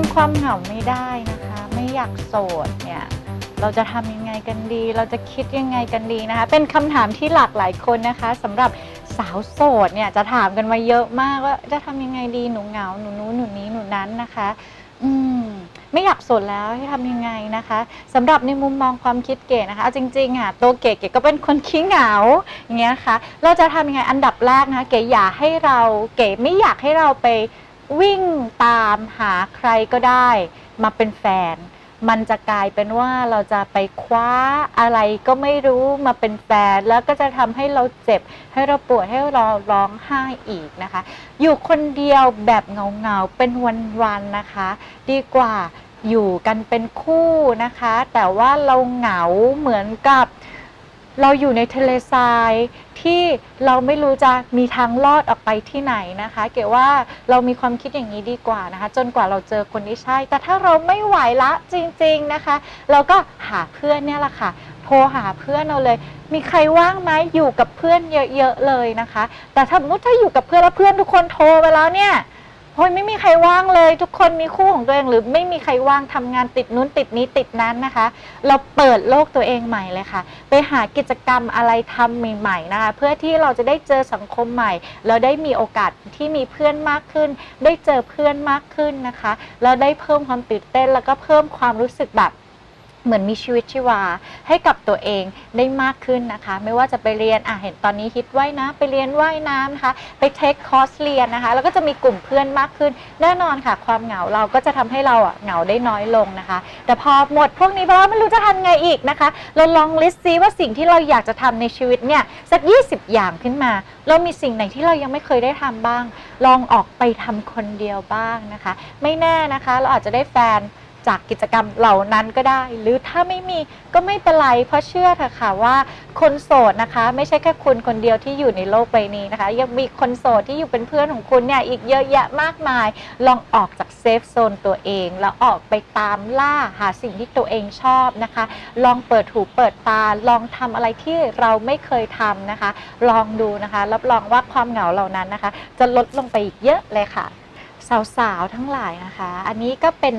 นความเหงาไม่ได้นะคะ ไม่อยากโสดเนี่ยเราจะทำยังไงกันดี เราจะคิดยังไงกันดีนะคะ เป็นคำถามที่หลากหลายคนนะคะสำหรับสาวโสดเนี่ยจะถามกันมาเยอะมากว่าจะทำยังไงดีหนูเหงาหนูนู้นหนูนี้หนูนั้นนะคะ อืมไม่อยากโสดแล้วให้ทำยังไงนะคะสำหรับในมุมมองความคิดเก๋นะคะเอาจริงๆอะตัวเก๋เก๋ก็เป็นคนขี้เหงาอย่างเงี้ยนะคะเราจะทำยังไงอันดับแรกนะคะเก๋อยากให้เราเก๋ไม่อยากให้เราไป วิ่งตามหาใครก็ได้ มาเป็นแฟน มันจะกลายเป็นว่าเราจะไปคว้าอะไรก็ไม่รู้มาเป็นแฟน แล้วก็จะทำให้เราเจ็บ ให้เราปวดให้เราร้องไห้อีกนะคะ อยู่คนเดียวแบบเงาๆเป็นวันๆนะคะ ดีกว่าอยู่กันเป็นคู่นะคะ แต่ว่าเราเหงาเหมือนกับ เราอยู่ในทะเลทรายที่เราไม่รู้จะมีทางลอดออกไปที่ไหนนะคะ เก๋ว่าเรามีความคิดอย่างนี้ดีกว่านะคะ จนกว่าเราเจอคนที่ใช่ แต่ถ้าเราไม่ไหวละจริง ๆนะคะ เราก็หาเพื่อนเนี่ยแหละค่ะโทรหาเพื่อนเราเลย มีใครว่างไหมอยู่กับเพื่อนเยอะๆเลยนะคะ แต่ถ้ามมติถ้าอยู่กับเพื่อนแล้วเพื่อนทุกคนโทรไปแล้วเนี่ย โอ้ยไม่มีใครว่างเลย ทุกคนมีคู่ของตัวเองหรือไม่มีใครว่างทำงานติดนู้นติดนี้ติดนั้นนะคะ เราเปิดโลกตัวเองใหม่เลยค่ะ ไปหากิจกรรมอะไรทำใหม่ๆนะคะ เพื่อที่เราจะได้เจอสังคมใหม่แล้วได้มีโอกาสที่มีเพื่อนมากขึ้น ได้เจอเพื่อนมากขึ้นนะคะ แล้วได้เพิ่มความตื่นเต้นแล้วก็เพิ่มความรู้สึกแบบ เหมือนมีชีวิตชีวาให้กับตัวเองได้มากขึ้นนะคะ ไม่ว่าจะไปเรียนอะเห็นตอนนี้ฮิตว่ายน้ำไปเรียนว่ายน้ำนะคะไปเทคคอร์สเรียนนะคะ แล้วก็จะมีกลุ่มเพื่อนมากขึ้น แน่นอนค่ะ ความเหงาเราก็จะทำให้เราอะเหงาได้น้อยลงนะคะ แต่พอหมดพวกนี้ไปแล้วไม่รู้จะทำไงอีกนะคะ เราลองลิสต์ซิว่าสิ่งที่เราอยากจะทำในชีวิตเนี่ยสัก 20 อย่างขึ้นมา เรามีสิ่งไหนที่เรายังไม่เคยได้ทำบ้าง ลองออกไปทำคนเดียวบ้างนะคะ ไม่แน่นะคะ เราอาจจะได้แฟน จากกิจกรรมเหล่านั้นก็ได้ หรือถ้าไม่มีก็ไม่เป็นไร เพราะเชื่อเถอะค่ะว่าคนโสดนะคะ ไม่ใช่แค่คุณคนเดียวที่อยู่ในโลกใบนี้นะคะ ยังมีคนโสดที่อยู่เป็นเพื่อนของคุณเนี่ยอีกเยอะแยะมากมาย ลองออกจากเซฟโซนตัวเอง แล้วออกไปตามล่าหาสิ่งที่ตัวเองชอบนะคะ ลองเปิดหูเปิดตาลองทำอะไรที่เราไม่เคยทำนะคะ ลองดูนะคะรับรองว่าความเหงาเหล่านั้นนะคะ จะลดลงไปอีกเยอะเลยค่ะ สาวๆทั้งหลายนะคะ อันนี้ก็เป็น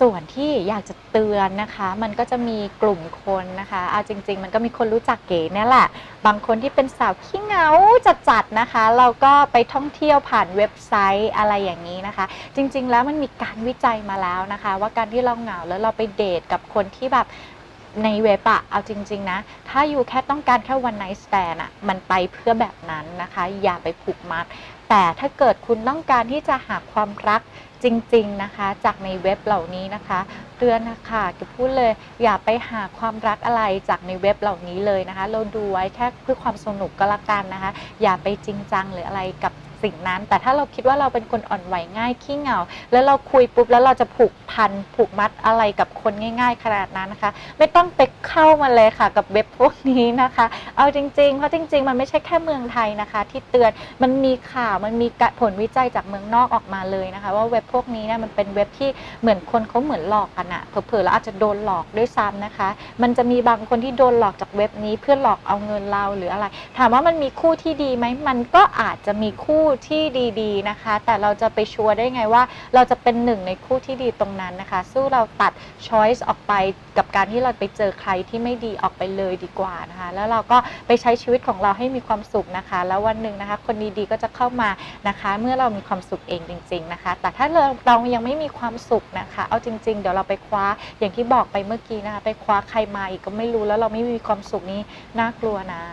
ส่วนที่อยากจะเตือนนะคะ มันก็จะมีกลุ่มคนนะคะเอาจริง ๆ มันก็มีคนรู้จักเก๋เนี่ยแหละ บางคนที่เป็นสาวขี้เหงาจัดๆนะคะ เราก็ไปท่องเที่ยวผ่านเว็บไซต์อะไรอย่างนี้นะคะ จริง ๆ แล้วมันมีการวิจัยมาแล้วนะคะ ว่าการที่เราเหงาแล้วเราไปเดทกับคนที่แบบ ในเว็บอะเอาจริง ๆ นะ ถ้าอยู่แค่ต้องการแค่วันไน t ์สแตนอะมันไปเพื่อแบบนั้นนะคะ อย่าไปผูกมัด แต่ถ้าเกิดคุณต้องการที่จะหาความรักจริง ๆ นะคะ จากในเว็บเหล่านี้นะคะเตือนนะคะจะพูดเลย อย่าไปหาความรักอะไรจากในเว็บเหล่านี้เลยนะคะ เราดูไว้แค่เพื่อความสนุกก็แล้วกันนะคะ อย่าไปจริงจังหรืออะไรกับ สิ่งนั้น แต่ถ้าเราคิดว่าเราเป็นคนอ่อนไหวง่ายขี้เหงา แล้วเราคุยปุ๊บแล้วเราจะผูกพันผูกมัดอะไรกับคนง่าย ๆ ขนาดนั้นนะคะ ไม่ต้องไปเข้ามาเลยค่ะกับเว็บพวกนี้นะคะ เอาจริงๆเพราะจริง ๆ มันไม่ใช่แค่เมืองไทยนะคะ ที่เตือนมันมีข่าวมันมีผลวิจัยจากเมืองนอกออกมาเลยนะคะ ว่าเว็บพวกนี้เนี่ยมันเป็นเว็บที่เหมือนคนเขาเหมือนหลอกกันอะเผลอๆแล้วอาจจะโดนหลอกด้วยซ้ำนะคะ มันจะมีบางคนที่โดนหลอกจากเว็บนี้เพื่อหลอกเอาเงินเราหรืออะไร ถามว่ามันมีคู่ที่ดีไหมมันก็อาจจะมีคู่ที่ดีๆนะคะ แต่เราจะไปชัวร์ได้ไงว่า เราจะเป็นหนึ่งในคู่ที่ดีตรงนั้นนะคะ สู้เราตัด choice ออกไปกับการที่เราไปเจอใครที่ไม่ดีออกไปเลยดีกว่านะคะ แล้วเราก็ไปใช้ชีวิตของเราให้มีความสุขนะคะ แล้ววันหนึ่งนะคะ คนดีๆก็จะเข้ามานะคะ เมื่อเรามีความสุขเองจริง ๆนะคะ แต่ถ้าเราเรายังไม่มีความสุขนะคะ เอาจริง ๆ เดี๋ยวเราไปคว้าอย่างที่บอกไปเมื่อกี้นะคะ ไปคว้าใครมาอีกก็ไม่รู้แล้วเราไม่มีความสุขนี้น่ากลัวนะ